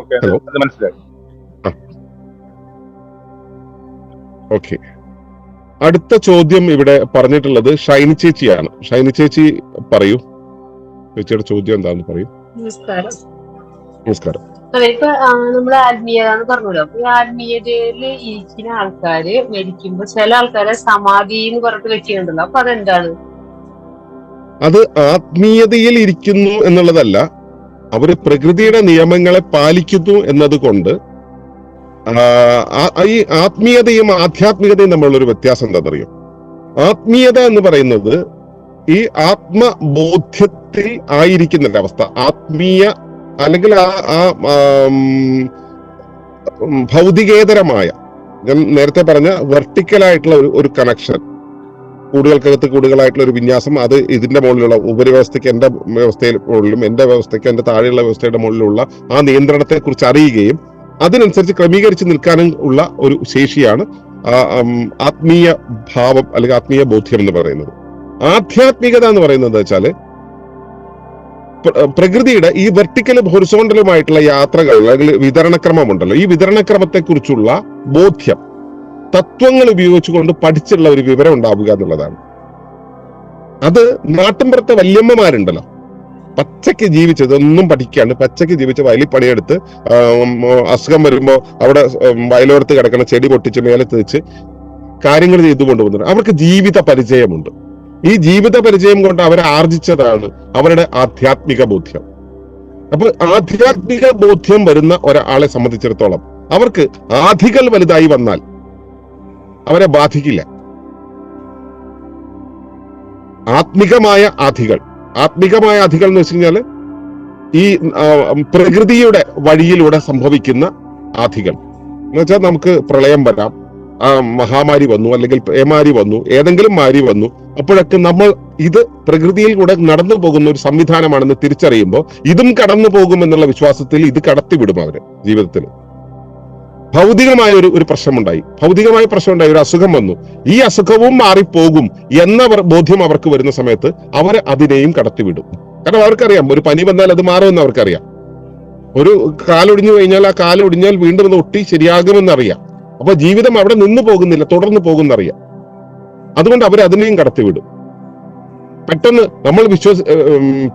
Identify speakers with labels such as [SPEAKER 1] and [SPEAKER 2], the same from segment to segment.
[SPEAKER 1] Okay മനസ്സിലായി.
[SPEAKER 2] Okay. അടുത്ത ചോദ്യം ഇവിടെ പറഞ്ഞിട്ടുള്ളത് ഷൈനി ചേച്ചിയാണ്. ഷൈനി ചേച്ചി പറയൂ. ചേച്ചിയുടെ ചോദ്യം എന്താന്ന് പറയൂ.
[SPEAKER 3] നമസ്കാരം.
[SPEAKER 2] നമസ്കാരം.
[SPEAKER 3] അതെ ഇപ്പൊ നമ്മൾ ആത്മീയത എന്ന് പറഞ്ഞല്ലോ. ഈ ആത്മീയതയിൽ ഇരിക്കുന്ന ആൾക്കാര് മരിക്കുമ്പോ ചില ആൾക്കാരെ സമാധി എന്ന് പറഞ്ഞിട്ട് വെക്കുന്നുണ്ടല്ലോ അപ്പൊ അതെന്താണ്?
[SPEAKER 2] അത് ആത്മീയതയിൽ ഇരിക്കുന്നു എന്നുള്ളതല്ല അവർ പ്രകൃതിയുടെ നിയമങ്ങളെ പാലിക്കുന്നു എന്നതുകൊണ്ട് ഈ ആത്മീയതയും ആധ്യാത്മികതയും തമ്മിലുള്ളൊരു വ്യത്യാസം എന്താണെന്നറിയോ? ആത്മീയത എന്ന് പറയുന്നത് ഈ ആത്മബോധ്യത്തിൽ ആയിരിക്കുന്ന അവസ്ഥ. ആത്മീയ അല്ലെങ്കിൽ ആ ആ ഭൗതികേതരമായ ഞാൻ നേരത്തെ പറഞ്ഞ വെർട്ടിക്കലായിട്ടുള്ള ഒരു ഒരു കണക്ഷൻ കൂടുകൾക്കകത്ത് കൂടുകളായിട്ടുള്ള ഒരു വിന്യാസം അത് ഇതിന്റെ മുകളിലുള്ള ഉപരിവ്യവസ്ഥയ്ക്ക് എന്റെ വ്യവസ്ഥയിൽ മുകളിലും എന്റെ വ്യവസ്ഥയ്ക്ക് എന്റെ താഴെയുള്ള വ്യവസ്ഥയുടെ മുകളിലുള്ള ആ നിയന്ത്രണത്തെ കുറിച്ച് അറിയുകയും അതിനനുസരിച്ച് ക്രമീകരിച്ച് നിൽക്കാനും ഉള്ള ഒരു ശേഷിയാണ് ആത്മീയ ഭാവം അല്ലെങ്കിൽ ആത്മീയ ബോധ്യം എന്ന് പറയുന്നത്. ആധ്യാത്മികത എന്ന് പറയുന്നത് വെച്ചാൽ പ്ര- പ്രകൃതിയുടെ ഈ വെർട്ടിക്കലും ഹൊറിസോണ്ടലുമായിട്ടുള്ള യാത്രകൾ അല്ലെങ്കിൽ വിതരണക്രമമുണ്ടല്ലോ. ഈ വിതരണക്രമത്തെ കുറിച്ചുള്ള ബോധ്യം തത്വങ്ങൾ ഉപയോഗിച്ചുകൊണ്ട് പഠിച്ചുള്ള ഒരു വിവരം ഉണ്ടാവുക എന്നുള്ളതാണ്. അത് നാട്ടിൻപുറത്തെ വല്യമ്മമാരുണ്ടല്ലോ. പച്ചയ്ക്ക് ജീവിച്ചത് ഒന്നും പഠിക്കാണ്ട് പച്ചയ്ക്ക് ജീവിച്ച വയലിൽ പണിയെടുത്ത് അസുഖം വരുമ്പോ അവിടെ വയലോരത്ത് കിടക്കുന്ന ചെടി പൊട്ടിച്ച് മേലെ തേച്ച് കാര്യങ്ങൾ ചെയ്തു കൊണ്ടുപോകുന്നത് അവർക്ക് ജീവിത പരിചയമുണ്ട്. ഈ ജീവിത പരിചയം കൊണ്ട് അവർ ആർജിച്ചതാണ് അവരുടെ ആധ്യാത്മിക ബോധ്യം. അപ്പൊ ആധ്യാത്മിക ബോധ്യം വരുന്ന ഒരാളെ സംബന്ധിച്ചിടത്തോളം അവർക്ക് ആധികൾ വലുതായി വന്നാൽ അവരെ ബാധിക്കില്ല. ആത്മികമായ അധികൾ ആത്മികമായ അധികൾ എന്ന് വെച്ച് കഴിഞ്ഞാൽ ഈ പ്രകൃതിയുടെ വഴിയിലൂടെ സംഭവിക്കുന്ന ആധികൾ. എന്ന് വെച്ചാൽ നമുക്ക് പ്രളയം വരാം. മഹാമാരി വന്നു അല്ലെങ്കിൽ പേമാരി വന്നു ഏതെങ്കിലും മാരി വന്നു. അപ്പോഴൊക്കെ നമ്മൾ ഇത് പ്രകൃതിയിൽ കൂടെ നടന്നു പോകുന്ന ഒരു സംവിധാനമാണെന്ന് തിരിച്ചറിയുമ്പോൾ ഇതും കടന്നു പോകുമെന്നുള്ള വിശ്വാസത്തിൽ ഇത് കടത്തിവിടും അവർ ജീവിതത്തിൽ ഭൗതികമായ ഒരു ഒരു പ്രശ്നമുണ്ടായി. ഭൗതികമായ പ്രശ്നമുണ്ടായി. ഒരു അസുഖം വന്നു. ഈ അസുഖവും മാറിപ്പോകും എന്ന ബോധ്യം അവർക്ക് വരുന്ന സമയത്ത് അവർ അതിനെയും കടത്തിവിടും. കാരണം അവർക്കറിയാം ഒരു പനി വന്നാൽ അത് മാറുമെന്ന് അവർക്കറിയാം. ഒരു കാലൊടിഞ്ഞു കഴിഞ്ഞാൽ ആ കാലൊടിഞ്ഞാൽ വീണ്ടും അത് ഒട്ടി ശരിയാകുമെന്ന് അറിയാം അപ്പൊ ജീവിതം അവിടെ നിന്ന് പോകുന്നില്ല തുടർന്ന് പോകുന്നറിയാം അതുകൊണ്ട് അവർ അതിനെയും കടത്തിവിടും. പെട്ടെന്ന് നമ്മൾ വിശ്വസ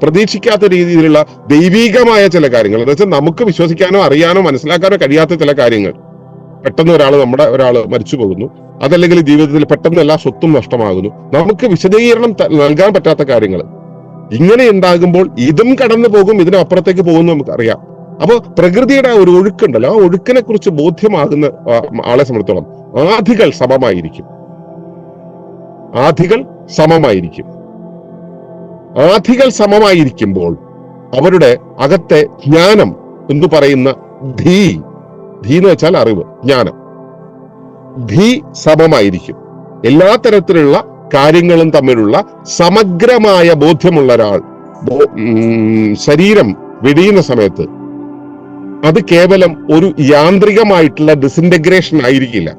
[SPEAKER 2] പ്രതീക്ഷിക്കാത്ത രീതിയിലുള്ള ദൈവീകമായ ചില കാര്യങ്ങൾ. എന്ന് വെച്ചാൽ നമുക്ക് വിശ്വസിക്കാനോ അറിയാനോ മനസ്സിലാക്കാനോ കഴിയാത്ത ചില കാര്യങ്ങൾ. പെട്ടെന്ന് ഒരാൾ നമ്മുടെ ഒരാൾ മരിച്ചു പോകുന്നു. അതല്ലെങ്കിൽ ജീവിതത്തിൽ പെട്ടെന്ന് എല്ലാ സ്വത്തും നഷ്ടമാകുന്നു. നമുക്ക് വിശദീകരണം നൽകാൻ പറ്റാത്ത കാര്യങ്ങൾ ഇങ്ങനെ ഉണ്ടാകുമ്പോൾ ഇതും കടന്നു പോകും ഇതിനപ്പുറത്തേക്ക് പോകും നമുക്കറിയാം. അപ്പോൾ അപ്പൊ പ്രകൃതിയുടെ ഒരു ഒഴുക്കുണ്ടല്ലോ. ആ ഒഴുക്കിനെ കുറിച്ച് ബോധ്യമാകുന്ന ആളെ സംബന്ധിച്ചോളം ആധികൾ സമമായിരിക്കും. ആധികൾ സമമായിരിക്കും. ആധികൾ സമമായിരിക്കുമ്പോൾ അവരുടെ അകത്തെ ജ്ഞാനം എന്ന് പറയുന്ന ധീ ധീ എന്ന് വെച്ചാൽ അറിവ് ജ്ഞാനം. ധീ സമമായിരിക്കും. എല്ലാ തരത്തിലുള്ള കാര്യങ്ങളും തമ്മിലുള്ള സമഗ്രമായ ബോധ്യമുള്ള ഒരാൾ ശരീരം വെടിയുന്ന സമയത്ത് അത് കേവലം ഒരു യാന്ത്രികമായിട്ടുള്ള ഡിസിന്റഗ്രേഷൻ ആയിരിക്കില്ല.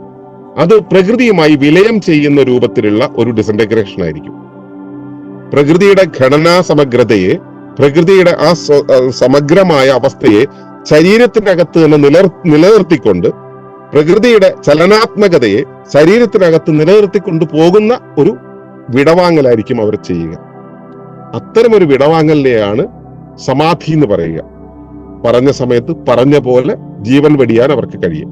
[SPEAKER 2] അത് പ്രകൃതിയുമായി വിലയം ചെയ്യുന്ന രൂപത്തിലുള്ള ഒരു ഡിസിന്റഗ്രേഷൻ ആയിരിക്കും. പ്രകൃതിയുടെ ഘടനാ സമഗ്രതയെ പ്രകൃതിയുടെ ആ സമഗ്രമായ അവസ്ഥയെ ശരീരത്തിനകത്ത് തന്നെ നിലർ നിലനിർത്തിക്കൊണ്ട് പ്രകൃതിയുടെ ചലനാത്മകതയെ ശരീരത്തിനകത്ത് നിലനിർത്തിക്കൊണ്ട് പോകുന്ന ഒരു വിടവാങ്ങലായിരിക്കും അവർ ചെയ്യുക. അത്തരമൊരു വിടവാങ്ങലിനെയാണ് സമാധി എന്ന് പറയുക. പറഞ്ഞ സമയത്ത് പറഞ്ഞ പോലെ ജീവൻ വെടിയാൻ അവർക്ക് കഴിയും.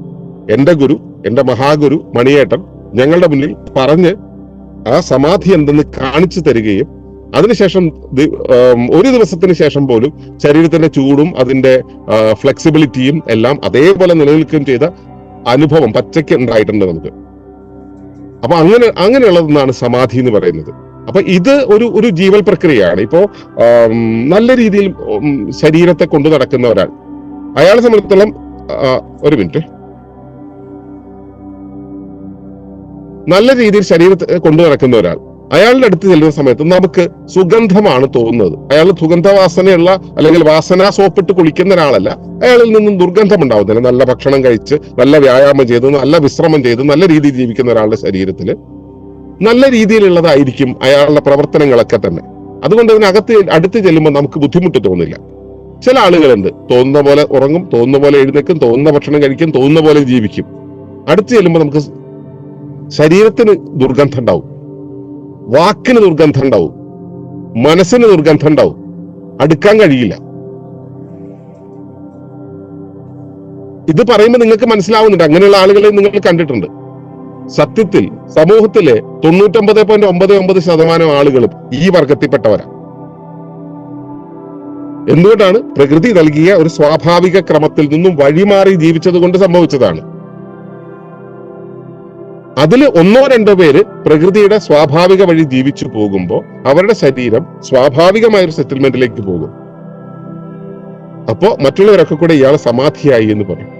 [SPEAKER 2] എന്റെ ഗുരു എന്റെ മഹാഗുരു മണിയേട്ടൻ ഞങ്ങളുടെ മുന്നിൽ പറഞ്ഞ് ആ സമാധി എന്തെന്ന് കാണിച്ചു തരികയും അതിനുശേഷം ഒരു ദിവസത്തിന് ശേഷം പോലും ശരീരത്തിന്റെ ചൂടും അതിന്റെ ഫ്ലെക്സിബിലിറ്റിയും എല്ലാം അതേപോലെ നിലനിൽക്കുകയും ചെയ്ത അനുഭവം പച്ചയ്ക്ക് ഉണ്ടായിട്ടുണ്ട് നമുക്ക്. അപ്പൊ അങ്ങനെ അങ്ങനെയുള്ളതെന്നാണ് സമാധി എന്ന് പറയുന്നത്. അപ്പൊ ഇത് ഒരു ഒരു ജീവൽ പ്രക്രിയയാണ്. ഇപ്പോ നല്ല രീതിയിൽ ശരീരത്തെ കൊണ്ടു നടക്കുന്ന ഒരാൾ. അയാളെ സംബന്ധിച്ചിടത്തോളം ഒരു മിനിറ്റ്. നല്ല രീതിയിൽ ശരീരത്തെ കൊണ്ടു നടക്കുന്ന ഒരാൾ. അയാളുടെ അടുത്ത് ചെല്ലുന്ന സമയത്ത് നമുക്ക് സുഗന്ധമാണ് തോന്നുന്നത്. അയാൾ സുഗന്ധവാസനയുള്ള അല്ലെങ്കിൽ വാസന സോപ്പിട്ട് കുളിക്കുന്ന ഒരാളല്ല. അയാളിൽ നിന്നും ദുർഗന്ധം ഉണ്ടാവുന്നില്ല. നല്ല ഭക്ഷണം കഴിച്ച് നല്ല വ്യായാമം ചെയ്ത് നല്ല വിശ്രമം ചെയ്ത് നല്ല രീതിയിൽ ജീവിക്കുന്ന ഒരാളുടെ ശരീരത്തിൽ നല്ല രീതിയിലുള്ളതായിരിക്കും അയാളുടെ പ്രവർത്തനങ്ങളൊക്കെ തന്നെ. അതുകൊണ്ട് അതിനകത്ത് അടുത്ത് ചെല്ലുമ്പോൾ നമുക്ക് ബുദ്ധിമുട്ട് തോന്നില്ല. ചില ആളുകളുണ്ട്. തോന്നുന്ന പോലെ ഉറങ്ങും തോന്നുന്ന പോലെ എഴുന്നേക്കും തോന്നുന്ന ഭക്ഷണം കഴിക്കും തോന്നുന്ന പോലെ ജീവിക്കും. അടുത്ത് ചെല്ലുമ്പോൾ നമുക്ക് ശരീരത്തിന് ദുർഗന്ധം ഉണ്ടാവും. വാക്കിന് ദുർഗന്ധം ഉണ്ടാവും. മനസ്സിന് ദുർഗന്ധം ഉണ്ടാവും. അടുക്കാൻ കഴിയില്ല. ഇത് പറയുമ്പോൾ നിങ്ങൾക്ക് മനസ്സിലാവുന്നുണ്ട്. അങ്ങനെയുള്ള ആളുകളെ നിങ്ങൾ കണ്ടിട്ടുണ്ട്. സത്യത്തിൽ സമൂഹത്തിലെ തൊണ്ണൂറ്റൊമ്പത് പോയിന്റ് ഒമ്പത് ഒമ്പത് ശതമാനം ആളുകളും ഈ വർഗത്തിൽപ്പെട്ടവരാണ് എന്തുകൊണ്ടാണ് പ്രകൃതി നൽകിയ ഒരു സ്വാഭാവിക ക്രമത്തിൽ നിന്നും വഴിമാറി ജീവിച്ചത് കൊണ്ട് സംഭവിച്ചതാണ്? അതിൽ ഒന്നോ രണ്ടോ പേര് പ്രകൃതിയുടെ സ്വാഭാവിക വഴി ജീവിച്ചു പോകുമ്പോൾ അവരുടെ ശരീരം സ്വാഭാവികമായ ഒരു സെറ്റിൽമെന്റിലേക്ക് പോകും. അപ്പോ മറ്റുള്ളവരൊക്കെ കൂടെ ഇയാൾ സമാധിയായി എന്ന് പറയും.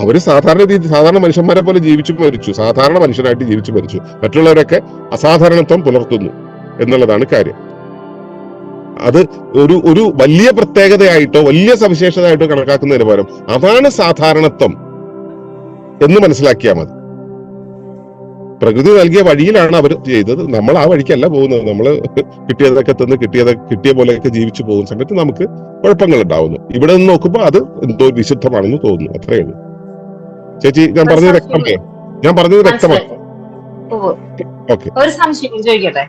[SPEAKER 2] അവർ സാധാരണ രീതി സാധാരണ മനുഷ്യന്മാരെ പോലെ ജീവിച്ചു മരിച്ചു സാധാരണ മനുഷ്യനായിട്ട് ജീവിച്ചു മരിച്ചു. മറ്റുള്ളവരൊക്കെ അസാധാരണത്വം പുലർത്തുന്നു എന്നുള്ളതാണ് കാര്യം. അത് ഒരു ഒരു വലിയ പ്രത്യേകതയായിട്ടോ വലിയ സവിശേഷതയായിട്ടോ കണക്കാക്കുന്നതിന് പകരം അതാണ് സാധാരണത്വം എന്ന് മനസ്സിലാക്കിയാൽ മതി. പ്രകൃതി നൽകിയ വഴിയിലാണ് അവർ ചെയ്തത്. നമ്മൾ ആ വഴിക്കല്ല പോകുന്നത്. നമ്മൾ കിട്ടിയതൊക്കെ തന്ന് കിട്ടിയത് കിട്ടിയ പോലെയൊക്കെ ജീവിച്ചു പോകുന്ന സമയത്ത് നമുക്ക് കുഴപ്പങ്ങൾ ഉണ്ടാവുന്നു. ഇവിടെ നിന്ന് നോക്കുമ്പോൾ അത് എന്തോ വിശുദ്ധമാണെന്ന് തോന്നുന്നു. അത്രയേ ഉള്ളൂ. ചേച്ചി ഞാൻ പറഞ്ഞത് വ്യക്തമല്ലേ ഞാൻ പറഞ്ഞത് വ്യക്തമാണ് ഓക്കെ.
[SPEAKER 3] ഒരു സംശയം ചോദിക്കട്ടെ?